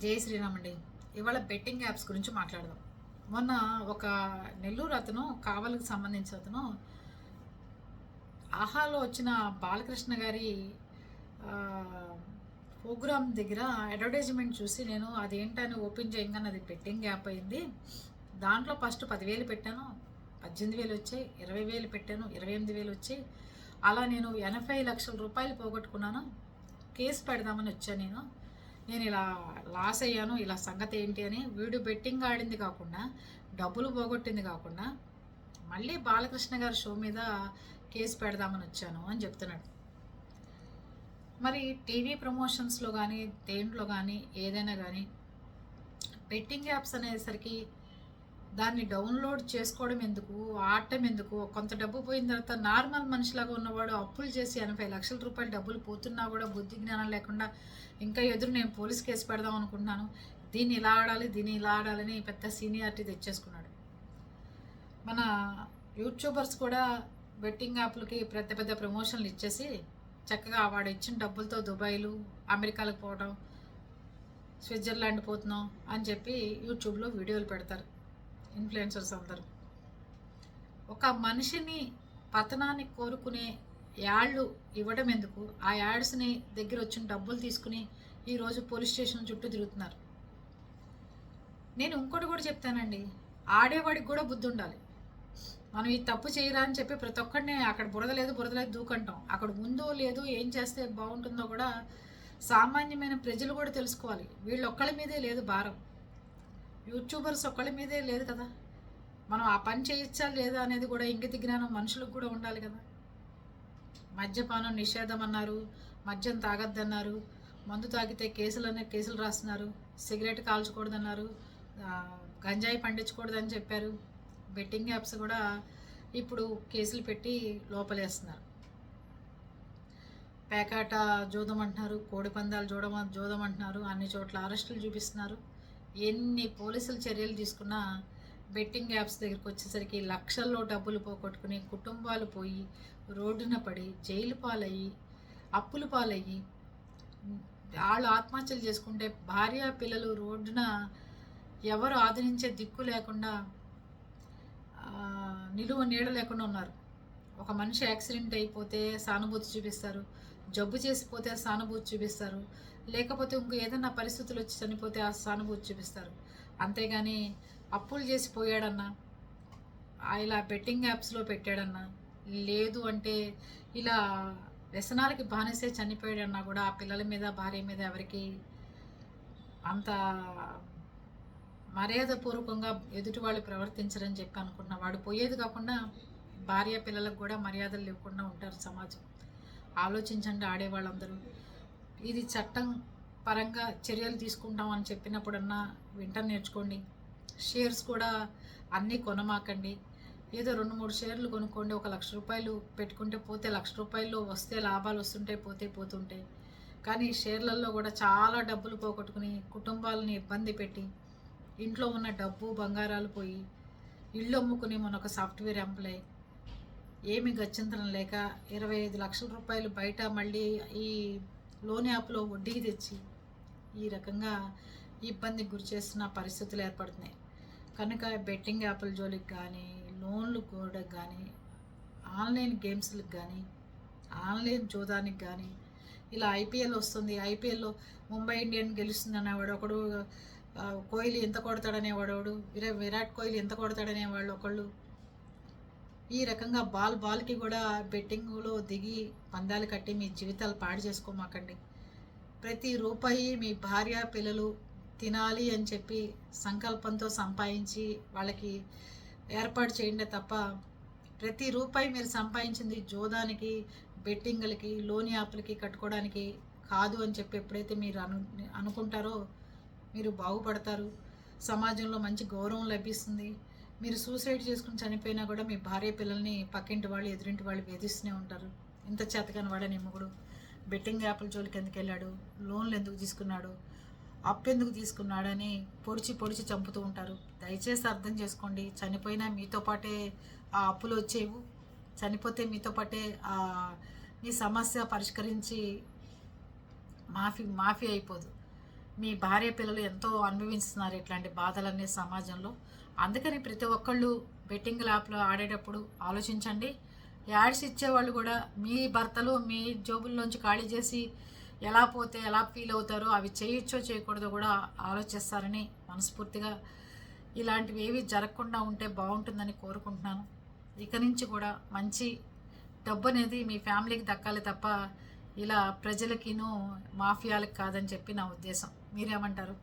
జై శ్రీరామ్ అండి. ఇవాళ బెట్టింగ్ యాప్స్ గురించి మాట్లాడదాం. మొన్న ఒక నెల్లూరు అతను కావలికి సంబంధించిన అతను ఆహాలో వచ్చిన బాలకృష్ణ గారి ప్రోగ్రామ్ దగ్గర అడ్వర్టైజ్మెంట్ చూసి నేను అదేంటని ఓపెన్ చేయగానే అది బెట్టింగ్ యాప్ అయింది. దాంట్లో ఫస్ట్ పదివేలు పెట్టాను పద్దెనిమిది వేలు వచ్చాయి ఇరవై వేలు పెట్టాను ఇరవై ఎనిమిది వేలు వచ్చాయి. అలా నేను ఎనభై లక్షల రూపాయలు పోగొట్టుకున్నాను. కేసు పెడదామని వచ్చాను నేను. నేను ఇలా లాస్ అయ్యాను ఇలా సంగతి ఏంటి అని వీడు బెట్టింగ్ ఆడింది కాకుండా డబ్బులు పోగొట్టింది కాకుండా మళ్ళీ బాలకృష్ణ గారి షో మీద కేసు పెడదామని వచ్చాను అని చెప్తున్నాడు. మరి టీవీ ప్రమోషన్స్లో కానీ దేంట్లో కానీ ఏదైనా కానీ బెట్టింగ్ యాప్స్ అనేసరికి దాన్ని డౌన్లోడ్ చేసుకోవడం ఎందుకు? ఆడటం ఎందుకు? కొంత డబ్బు పోయిన తర్వాత నార్మల్ మనిషిలాగా ఉన్నవాడు అప్పులు చేసి ఎనభై లక్షల రూపాయలు డబ్బులు పోతున్నా కూడా బుద్ధి జ్ఞానం లేకుండా ఇంకా ఎదురు నేను పోలీస్ కేసు పెడదాం అనుకుంటున్నాను. దీన్ని ఇలా ఆడాలి దీన్ని ఇలా ఆడాలని పెద్ద సీనియారిటీ తెచ్చేసుకున్నాడు. మన యూట్యూబర్స్ కూడా బెట్టింగ్ యాప్లకి పెద్ద పెద్ద ప్రమోషన్లు ఇచ్చేసి చక్కగా వాడు ఇచ్చిన డబ్బులతో దుబాయ్లు అమెరికాలకు పోవడం స్విట్జర్లాండ్ పోతున్నాం అని చెప్పి యూట్యూబ్లో వీడియోలు పెడతారు. ఇన్ఫ్లుయెన్సర్స్ అందరూ. ఒక మనిషిని పతనాన్ని కోరుకునే యాళ్ళు ఇవ్వడం ఎందుకు? ఆ యాడ్స్ని దగ్గర వచ్చిన డబ్బులు తీసుకుని ఈరోజు పోలీస్ స్టేషన్ చుట్టూ తిరుగుతున్నారు. నేను ఇంకోటి కూడా చెప్తానండి. ఆడేవాడికి కూడా బుద్ధి ఉండాలి. మనం ఈ తప్పు చేయరా అని చెప్పి ప్రతి ఒక్కడిని అక్కడ బురద లేదు బురద లేదు దూకంటాం. అక్కడ ఉందో లేదో ఏం చేస్తే బాగుంటుందో కూడా సామాన్యమైన ప్రజలు కూడా తెలుసుకోవాలి. వీళ్ళు ఒక్కళ్ళ మీదే లేదు భారం. యూట్యూబర్స్ ఒక్కళ్ళ మీదే లేదు కదా. మనం ఆ పని చేయొచ్చా లేదా అనేది కూడా ఇంగిత జ్ఞానం మనుషులకు కూడా ఉండాలి కదా. మద్యపానం నిషేధం అన్నారు మద్యం తాగొద్దన్నారు మందు తాగితే కేసులు అనే కేసులు రాస్తున్నారు సిగరెట్ కాల్చకూడదన్నారు గంజాయి పండించకూడదని చెప్పారు. బెట్టింగ్ యాప్స్ కూడా ఇప్పుడు కేసులు పెట్టి లోపలేస్తున్నారు. పేకాట జూదం అంటున్నారు కోడి పందాలు చూడమ జూదం అంటున్నారు అన్ని చోట్ల అరెస్టులు చూపిస్తున్నారు. ఎన్ని పోలీసులు చర్యలు తీసుకున్నా బెట్టింగ్ యాప్స్ దగ్గరికి వచ్చేసరికి లక్షల్లో డబ్బులు పోగొట్టుకుని కుటుంబాలు పోయి రోడ్డున పడి జైలు పాలయ్యి అప్పులు పాలయ్యి వాళ్ళు ఆత్మహత్యలు చేసుకుంటే భార్య పిల్లలు రోడ్డున ఎవరు ఆదరించే దిక్కు లేకుండా నిలువ నీడ లేకుండా ఉన్నారు. ఒక మనిషి యాక్సిడెంట్ అయిపోతే సానుభూతి చూపిస్తారు. జబ్బు చేసిపోతే ఆ సానుభూతి చూపిస్తారు. లేకపోతే ఇంకో ఏదైనా పరిస్థితులు వచ్చి చనిపోతే ఆ సానుభూతి చూపిస్తారు. అంతేగాని అప్పులు చేసి పోయాడన్నా ఆ ఇలా బెట్టింగ్ యాప్స్లో పెట్టాడన్నా లేదు అంటే ఇలా వ్యసనాలకి బానిసే చనిపోయాడన్నా కూడా ఆ పిల్లల మీద భార్య మీద ఎవరికి అంత మర్యాదపూర్వకంగా ఎదుటి వాళ్ళు ప్రవర్తించరని చెప్పి అనుకున్నా వాడు. పోయేది కాకుండా భార్య పిల్లలకు కూడా మర్యాదలు లేకుండా ఉంటారు సమాజం. ఆలోచించండి ఆడేవాళ్ళందరూ. ఇది చట్టం పరంగా చర్యలు తీసుకుంటాం అని చెప్పినప్పుడన్నా వింట నేర్చుకోండి. షేర్స్ కూడా అన్నీ కొనమాకండి. ఏదో రెండు మూడు షేర్లు కొనుక్కోండి ఒక లక్ష రూపాయలు పెట్టుకుంటే పోతే లక్ష రూపాయలు వస్తే లాభాలు వస్తుంటే పోతే పోతుంటాయి. కానీ షేర్లలో కూడా చాలా డబ్బులు పోగొట్టుకుని కుటుంబాలని ఇబ్బంది పెట్టి ఇంట్లో ఉన్న డబ్బు బంగారాలు పోయి ఇల్లు అమ్ముకుని మన ఒక సాఫ్ట్వేర్ ఎంప్లాయీ ఏమి గచ్చింతనం లేక ఇరవై ఐదు లక్షల రూపాయలు బయట మళ్ళీ ఈ లోన్ యాప్లో వడ్డీకి తెచ్చి ఈ రకంగా ఇబ్బందికి గురి చేస్తున్న పరిస్థితులు ఏర్పడుతున్నాయి. కనుక బెట్టింగ్ యాప్ల జోలికి కానీ లోన్లు కూడా కానీ ఆన్లైన్ గేమ్స్లకు కానీ ఆన్లైన్ జోదానికి కానీ ఇలా ఐపీఎల్ వస్తుంది. ఐపీఎల్లో ముంబై ఇండియన్ గెలుస్తుంది అనేవాడు ఒకడు కోహ్లీ ఎంత కొడతాడనేవాడు ఒకడు విరా విరాట్ కోహ్లీ ఎంత కొడతాడనేవాళ్ళు ఒకళ్ళు ఈ రకంగా బాల్ బాల్కి కూడా బెట్టింగ్లో దిగి పందాలు కట్టి మీ జీవితాలు పాడు చేసుకోమాకండి. ప్రతి రూపాయి మీ భార్య పిల్లలు తినాలి అని చెప్పి సంకల్పంతో సంపాదించి వాళ్ళకి ఏర్పాటు చేయండి తప్ప ప్రతి రూపాయి మీరు సంపాదించింది జోదానికి బెట్టింగ్లకి లోన్ యాప్లకి కట్టుకోవడానికి కాదు అని చెప్పి ఎప్పుడైతే మీరు అను అనుకుంటారో మీరు బాగుపడతారు. సమాజంలో మంచి గౌరవం లభిస్తుంది. మీరు సూసైడ్ చేసుకుని చనిపోయినా కూడా మీ భార్య పిల్లల్ని పక్కింటి వాళ్ళు ఎదురింటి వాళ్ళు వేధిస్తూనే ఉంటారు. ఇంత చేతకాని వాడని ఎమ్మగుడు బెట్టింగ్ యాప్ల జోలికి ఎందుకు వెళ్ళాడు? లోన్లు ఎందుకు తీసుకున్నాడు? అప్పు ఎందుకు తీసుకున్నాడని పొడిచి పొడిచి చంపుతూ ఉంటారు. దయచేసి అర్థం చేసుకోండి. చనిపోయినా మీతో పాటే ఆ అప్పులు వచ్చేవు. చనిపోతే మీతో పాటే ఆ మీ సమస్య పరిష్కరించి మాఫీ మాఫీ అయిపోదు. మీ భార్య పిల్లలు ఎంతో అనుభవిస్తున్నారు ఇట్లాంటి బాధలన్నీ సమాజంలో. అందుకని ప్రతి ఒక్కళ్ళు బెట్టింగ్ యాప్లో ఆడేటప్పుడు ఆలోచించండి. యాడ్స్ ఇచ్చేవాళ్ళు కూడా మీ భర్తలు మీ జోబుల్లోంచి ఖాళీ చేసి ఎలా పోతే ఎలా ఫీల్ అవుతారో అవి చేయొచ్చో చేయకూడదో కూడా ఆలోచిస్తారని మనస్ఫూర్తిగా ఇలాంటివి ఏవి జరగకుండా ఉంటే బాగుంటుందని కోరుకుంటున్నాను. ఇక నుంచి కూడా మంచి డబ్బు అనేది మీ ఫ్యామిలీకి దక్కాలి తప్ప ఇలా ప్రజలకినూ మాఫియాలకు కాదని చెప్పి నా ఉద్దేశం. మీరేమంటారు?